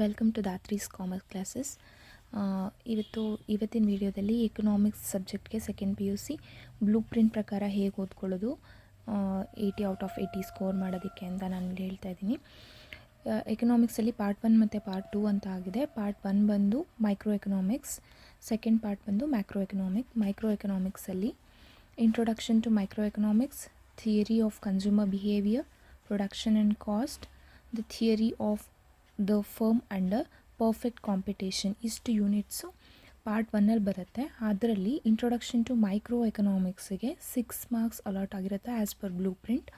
Welcome to Dhatri's commerce classes ಇವತ್ತು, ಇವತ್ತಿನ ವಿಡಿಯೋದಲ್ಲಿ economics ಸಬ್ಜೆಕ್ಟ್ಗೆ second P U C blueprint ಪ್ರಕಾರ ಹೇಗೆ ಓದ್ಕೊಳ್ಳೋದು eighty out of eighty score ಮಾಡೋದಕ್ಕೆ ಅಂತ ನಾನು ಇಲ್ಲಿ ಹೇಳ್ತಾ ಇದ್ದೀನಿ. ಎಕನಾಮಿಕ್ಸಲ್ಲಿ ಪಾರ್ಟ್ ಒನ್ ಮತ್ತು ಪಾರ್ಟ್ ಟೂ ಅಂತ ಆಗಿದೆ. ಪಾರ್ಟ್ ಒನ್ ಬಂದು ಮೈಕ್ರೋ ಎಕನಾಮಿಕ್ಸ್ ಸೆಕೆಂಡ್ ಪಾರ್ಟ್ ಬಂದು macro economic micro ಎಕನಾಮಿಕ್ಸಲ್ಲಿ introduction to micro economics theory of consumer behaviour production and cost the theory of the firm under perfect competition ಇಷ್ಟು units part ಒನ್ನಲ್ಲಿ ಬರುತ್ತೆ. ಅದರಲ್ಲಿ introduction to micro ಎಕನಾಮಿಕ್ಸಿಗೆ six marks allot ಆಗಿರುತ್ತೆ as per blueprint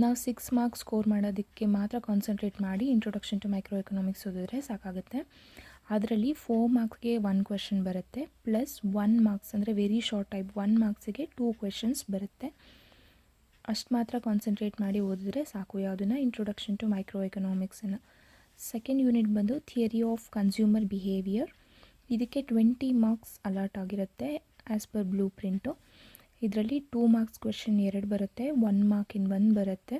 ನಾವು six marks score ಮಾಡೋದಕ್ಕೆ ಮಾತ್ರ concentrate ಮಾಡಿ ಇಂಟ್ರೊಡಕ್ಷನ್ ಟು ಮೈಕ್ರೋ ಎಕನಾಮಿಕ್ಸ್ ಓದಿದ್ರೆ ಸಾಕಾಗುತ್ತೆ. ಅದರಲ್ಲಿ ಫೋರ್ ಮಾರ್ಕ್ಸ್ಗೆ ಒನ್ ಕ್ವೆಶನ್ ಬರುತ್ತೆ. ಪ್ಲಸ್ ಒನ್ ಮಾರ್ಕ್ಸ್ ಅಂದರೆ ವೆರಿ ಶಾರ್ಟ್ ಟೈಪ್ ಒನ್ ಮಾರ್ಕ್ಸಿಗೆ ಟೂ ಕ್ವೆಶನ್ಸ್ ಬರುತ್ತೆ. ಅಷ್ಟು ಮಾತ್ರ ಕಾನ್ಸಂಟ್ರೇಟ್ ಮಾಡಿ ಓದಿದ್ರೆ ಸಾಕು. ಯಾವುದನ್ನು? ಇಂಟ್ರೊಡಕ್ಷನ್ ಟು ಮೈಕ್ರೋ ಎಕನಾಮಿಕ್ಸನ್ನು ಸೆಕೆಂಡ್ ಯೂನಿಟ್ ಬಂದು ಥಿಯರಿ ಆಫ್ ಕನ್ಸ್ಯೂಮರ್ ಬಿಹೇವಿಯರ್ ಇದಕ್ಕೆ ಟ್ವೆಂಟಿ ಮಾರ್ಕ್ಸ್ ಅಲರ್ಟ್ ಆಗಿರುತ್ತೆ ಆ್ಯಸ್ ಪರ್ ಬ್ಲೂ ಪ್ರಿಂಟು ಇದರಲ್ಲಿ ಟೂ ಮಾರ್ಕ್ಸ್ ಕ್ವೆಶನ್ ಎರಡು ಬರುತ್ತೆ ಒನ್ ಮಾರ್ಕ್ ಇನ್ ಒನ್ ಬರುತ್ತೆ.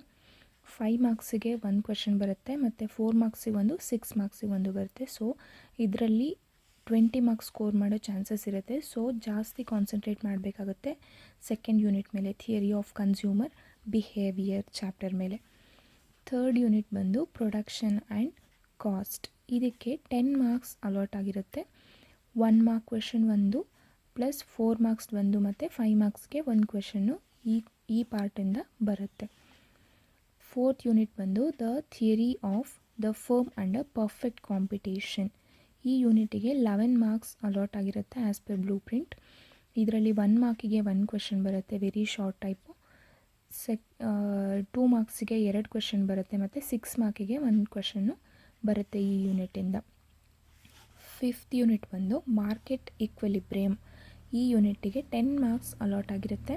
ಫೈವ್ ಮಾರ್ಕ್ಸಿಗೆ ಒನ್ ಕ್ವೆಶನ್ ಬರುತ್ತೆ ಮತ್ತು ಫೋರ್ ಮಾರ್ಕ್ಸಿಗೆ ಒಂದು ಸಿಕ್ಸ್ ಮಾರ್ಕ್ಸಿಗೆ ಒಂದು ಬರುತ್ತೆ. ಸೊ ಇದರಲ್ಲಿ ಟ್ವೆಂಟಿ ಮಾರ್ಕ್ಸ್ ಸ್ಕೋರ್ ಮಾಡೋ ಚಾನ್ಸಸ್ ಇರುತ್ತೆ. ಸೊ ಜಾಸ್ತಿ ಕಾನ್ಸಂಟ್ರೇಟ್ ಮಾಡಬೇಕಾಗುತ್ತೆ ಸೆಕೆಂಡ್ ಯೂನಿಟ್ ಮೇಲೆ theory of consumer behaviour chapter ಮೇಲೆ. ಥರ್ಡ್ ಯೂನಿಟ್ ಬಂದು ಪ್ರೊಡಕ್ಷನ್ ಆ್ಯಂಡ್ ಕಾಸ್ಟ್ ಇದಕ್ಕೆ ಟೆನ್ ಮಾರ್ಕ್ಸ್ ಅಲಾಟ್ ಆಗಿರುತ್ತೆ. ಒನ್ ಮಾರ್ಕ್ ಕ್ವೆಶನ್ ಒಂದು ಪ್ಲಸ್ ಫೋರ್ ಮಾರ್ಕ್ಸ್ ಒಂದು ಮತ್ತು ಫೈವ್ ಮಾರ್ಕ್ಸ್ಗೆ ಒಂದು ಕ್ವೆಶನ್ನು ಈ ಈ ಪಾರ್ಟಿಂದ ಬರುತ್ತೆ. ಫೋರ್ತ್ ಯೂನಿಟ್ ಬಂದು the theory of the firm under perfect competition ಈ ಯೂನಿಟಿಗೆ ಲೆವೆನ್ ಮಾರ್ಕ್ಸ್ ಅಲಾಟ್ ಆಗಿರುತ್ತೆ ಆ್ಯಸ್ ಪರ್ ಬ್ಲೂ ಪ್ರಿಂಟ್ ಇದರಲ್ಲಿ ಒನ್ ಮಾರ್ಕಿಗೆ ಒನ್ ಕ್ವೆಶನ್ ಬರುತ್ತೆ ವೆರಿ ಶಾರ್ಟ್ ಟೈಪು ಸೆಕ್ ಟೂ ಮಾರ್ಕ್ಸಿಗೆ ಎರಡು ಕ್ವೆಶನ್ ಬರುತ್ತೆ ಮತ್ತು ಸಿಕ್ಸ್ ಮಾರ್ಕಿಗೆ ಒಂದು ಕ್ವೆಶನ್ನು ಬರುತ್ತೆ ಈ ಯೂನಿಟಿಂದ. ಫಿಫ್ತ್ ಯೂನಿಟ್ ಬಂದು ಮಾರ್ಕೆಟ್ ಈಕ್ವಲಿಬ್ರಿಯಮ್ ಈ ಯೂನಿಟಿಗೆ ಟೆನ್ ಮಾರ್ಕ್ಸ್ ಅಲಾಟ್ ಆಗಿರುತ್ತೆ.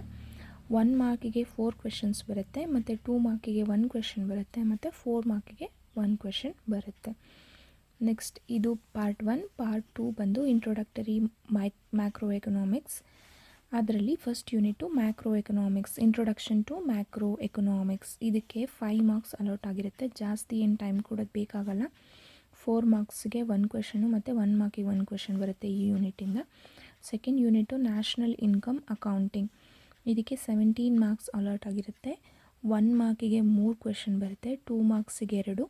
ಒನ್ ಮಾರ್ಕಿಗೆ ಫೋರ್ ಕ್ವೆಶನ್ಸ್ ಬರುತ್ತೆ, ಮತ್ತು ಟೂ ಮಾರ್ಕಿಗೆ ಒನ್ ಕ್ವೆಶನ್ ಬರುತ್ತೆ, ಮತ್ತು ಫೋರ್ ಮಾರ್ಕಿಗೆ ಒನ್ ಕ್ವೆಶನ್ ಬರುತ್ತೆ. ನೆಕ್ಸ್ಟ್ ಇದು ಪಾರ್ಟ್ ಒನ್, ಪಾರ್ಟ್ ಟೂ ಬಂದು ಇಂಟ್ರೊಡಕ್ಟರಿ ಮೈ ಮ್ಯಾಕ್ರೋ ಎಕನಾಮಿಕ್ಸ್ ಅದರಲ್ಲಿ first unit macro economics introduction to macro economics ಇದಕ್ಕೆ ಫೈವ್ ಮಾರ್ಕ್ಸ್ ಅಲೌಟ್ ಆಗಿರುತ್ತೆ. ಜಾಸ್ತಿ ಏನು ಟೈಮ್ ಕೊಡೋದು ಬೇಕಾಗಲ್ಲ. ಫೋರ್ ಮಾರ್ಕ್ಸ್ಗೆ ಒನ್ ಕ್ವೆಶನು ಮತ್ತು ಒನ್ ಮಾರ್ಕಿಗೆ ಒನ್ ಕ್ವೆಶನ್ ಬರುತ್ತೆ ಈ ಯೂನಿಟಿಂದ second unit national income accounting ಇದಕ್ಕೆ ಸೆವೆಂಟೀನ್ ಮಾರ್ಕ್ಸ್ ಅಲರ್ಟ್ ಆಗಿರುತ್ತೆ. ಒನ್ ಮಾರ್ಕಿಗೆ ಮೂರು ಕ್ವೆಶನ್ ಬರುತ್ತೆ. ಟೂ ಮಾರ್ಕ್ಸಿಗೆ ಎರಡು.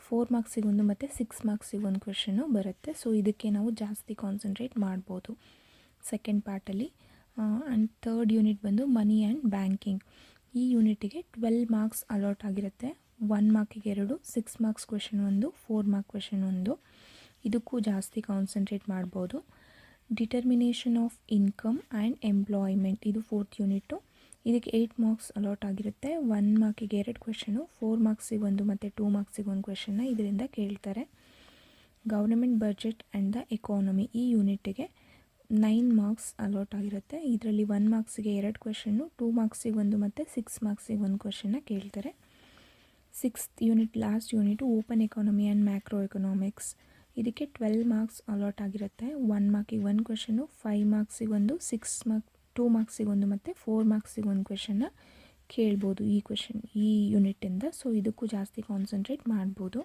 ಫೋರ್ ಮಾರ್ಕ್ಸಿಗೆ ಒಂದು ಮತ್ತು ಸಿಕ್ಸ್ ಮಾರ್ಕ್ಸಿಗೆ ಒಂದು ಕ್ವೆಶನು ಬರುತ್ತೆ. ಸೊ ಇದಕ್ಕೆ ನಾವು ಜಾಸ್ತಿ ಕಾನ್ಸಂಟ್ರೇಟ್ ಮಾಡ್ಬೋದು. ಸೆಕೆಂಡ್ ಪಾರ್ಟಲ್ಲಿ ಆ್ಯಂಡ್ ಥರ್ಡ್ ಯೂನಿಟ್ ಬಂದು ಮನಿ ಆ್ಯಂಡ್ ಬ್ಯಾಂಕಿಂಗ್ ಈ ಯೂನಿಟಿಗೆ ಟ್ವೆಲ್ ಮಾರ್ಕ್ಸ್ ಅಲಾಟ್ ಆಗಿರುತ್ತೆ. ಒನ್ ಮಾರ್ಕಿಗೆ ಎರಡು ಸಿಕ್ಸ್ ಮಾರ್ಕ್ಸ್ ಕ್ವೆಶನ್ ಒಂದು ಫೋರ್ ಮಾರ್ಕ್ ಕ್ವೆಶನ್ ಒಂದು. ಇದಕ್ಕೂ ಜಾಸ್ತಿ ಕಾನ್ಸಂಟ್ರೇಟ್ ಮಾಡ್ಬೋದು. Determination of income and employment ಇದು ಫೋರ್ತ್ ಯೂನಿಟು ಇದಕ್ಕೆ ಏಯ್ಟ್ ಮಾರ್ಕ್ಸ್ ಅಲಾಟ್ ಆಗಿರುತ್ತೆ. ಒನ್ ಮಾರ್ಕಿಗೆ ಎರಡು ಕ್ವೆಶನು ಫೋರ್ ಮಾರ್ಕ್ಸಿಗೆ ಒಂದು ಮತ್ತು ಟೂ ಮಾರ್ಕ್ಸಿಗೆ ಒಂದು ಕ್ವೆಶನ್ನ ಇದರಿಂದ ಕೇಳ್ತಾರೆ. Government budget and the economy ಈ ಯೂನಿಟಿಗೆ ನೈನ್ ಮಾರ್ಕ್ಸ್ ಅಲೋಟ್ ಆಗಿರುತ್ತೆ. ಇದರಲ್ಲಿ ಒನ್ ಮಾರ್ಕ್ಸಿಗೆ ಎರಡು ಕ್ವೆಶನ್ನು ಟೂ ಮಾರ್ಕ್ಸಿಗೆ ಒಂದು ಮತ್ತು ಸಿಕ್ಸ್ ಮಾರ್ಕ್ಸಿಗೆ ಒಂದು ಕ್ವೆಶನ್ನ ಕೇಳ್ತಾರೆ. Sixth unit last unit open economy and macro economics ಇದಕ್ಕೆ ಟ್ವೆಲ್ ಮಾರ್ಕ್ಸ್ ಅಲಾಟ್ ಆಗಿರುತ್ತೆ. ಒನ್ ಮಾರ್ಕಿಗೆ ಒಂದು ಕ್ವೆಶನ್ನು ಫೈವ್ ಮಾರ್ಕ್ಸಿಗೆ ಒಂದು ಸಿಕ್ಸ್ ಮಾರ್ಕ್ ಟೂ ಮಾರ್ಕ್ಸಿಗೆ ಒಂದು ಮತ್ತು ಫೋರ್ ಮಾರ್ಕ್ಸಿಗೆ ಒಂದು ಕ್ವೆಶನ್ನ ಕೇಳ್ಬೋದು ಈ ಕ್ವೆಶನ್ ಈ ಯೂನಿಟಿಂದ ಸೊ ಇದಕ್ಕೂ ಜಾಸ್ತಿ ಕಾನ್ಸಂಟ್ರೇಟ್ ಮಾಡ್ಬೋದು.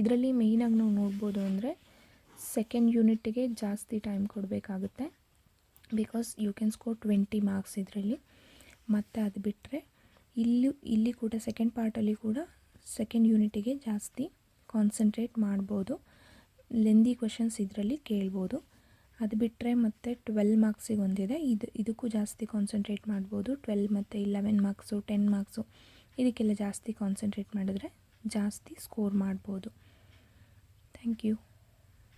ಇದರಲ್ಲಿ ಮೇಯ್ನಾಗಿ ನಾವು ನೋಡ್ಬೋದು ಅಂದರೆ ಸೆಕೆಂಡ್ ಯೂನಿಟಿಗೆ ಜಾಸ್ತಿ ಟೈಮ್ ಕೊಡಬೇಕಾಗುತ್ತೆ. Because you can score twenty marks ಇದರಲ್ಲಿ. ಮತ್ತು ಅದು ಬಿಟ್ಟರೆ ಇಲ್ಲಿ ಇಲ್ಲಿ ಕೂಡ ಸೆಕೆಂಡ್ ಪಾರ್ಟಲ್ಲಿ ಕೂಡ ಸೆಕೆಂಡ್ ಯೂನಿಟಿಗೆ ಜಾಸ್ತಿ ಕಾನ್ಸಂಟ್ರೇಟ್ ಮಾಡ್ಬೋದು. ಲೆಂದಿ ಕ್ವೆಶನ್ಸ್ ಇದರಲ್ಲಿ ಕೇಳ್ಬೋದು. ಅದು ಬಿಟ್ಟರೆ ಮತ್ತು ಟ್ವೆಲ್ ಮಾರ್ಕ್ಸಿಗೆ ಒಂದಿದೆ. ಇದು, ಇದಕ್ಕೂ ಜಾಸ್ತಿ ಕಾನ್ಸಂಟ್ರೇಟ್ ಮಾಡ್ಬೋದು. ಟ್ವೆಲ್ ಮತ್ತು ಇಲೆವೆನ್ ಮಾರ್ಕ್ಸು ಟೆನ್ ಮಾರ್ಕ್ಸು ಇದಕ್ಕೆಲ್ಲ ಜಾಸ್ತಿ ಕಾನ್ಸಂಟ್ರೇಟ್ ಮಾಡಿದ್ರೆ ಜಾಸ್ತಿ ಸ್ಕೋರ್ ಮಾಡ್ಬೋದು. Thank you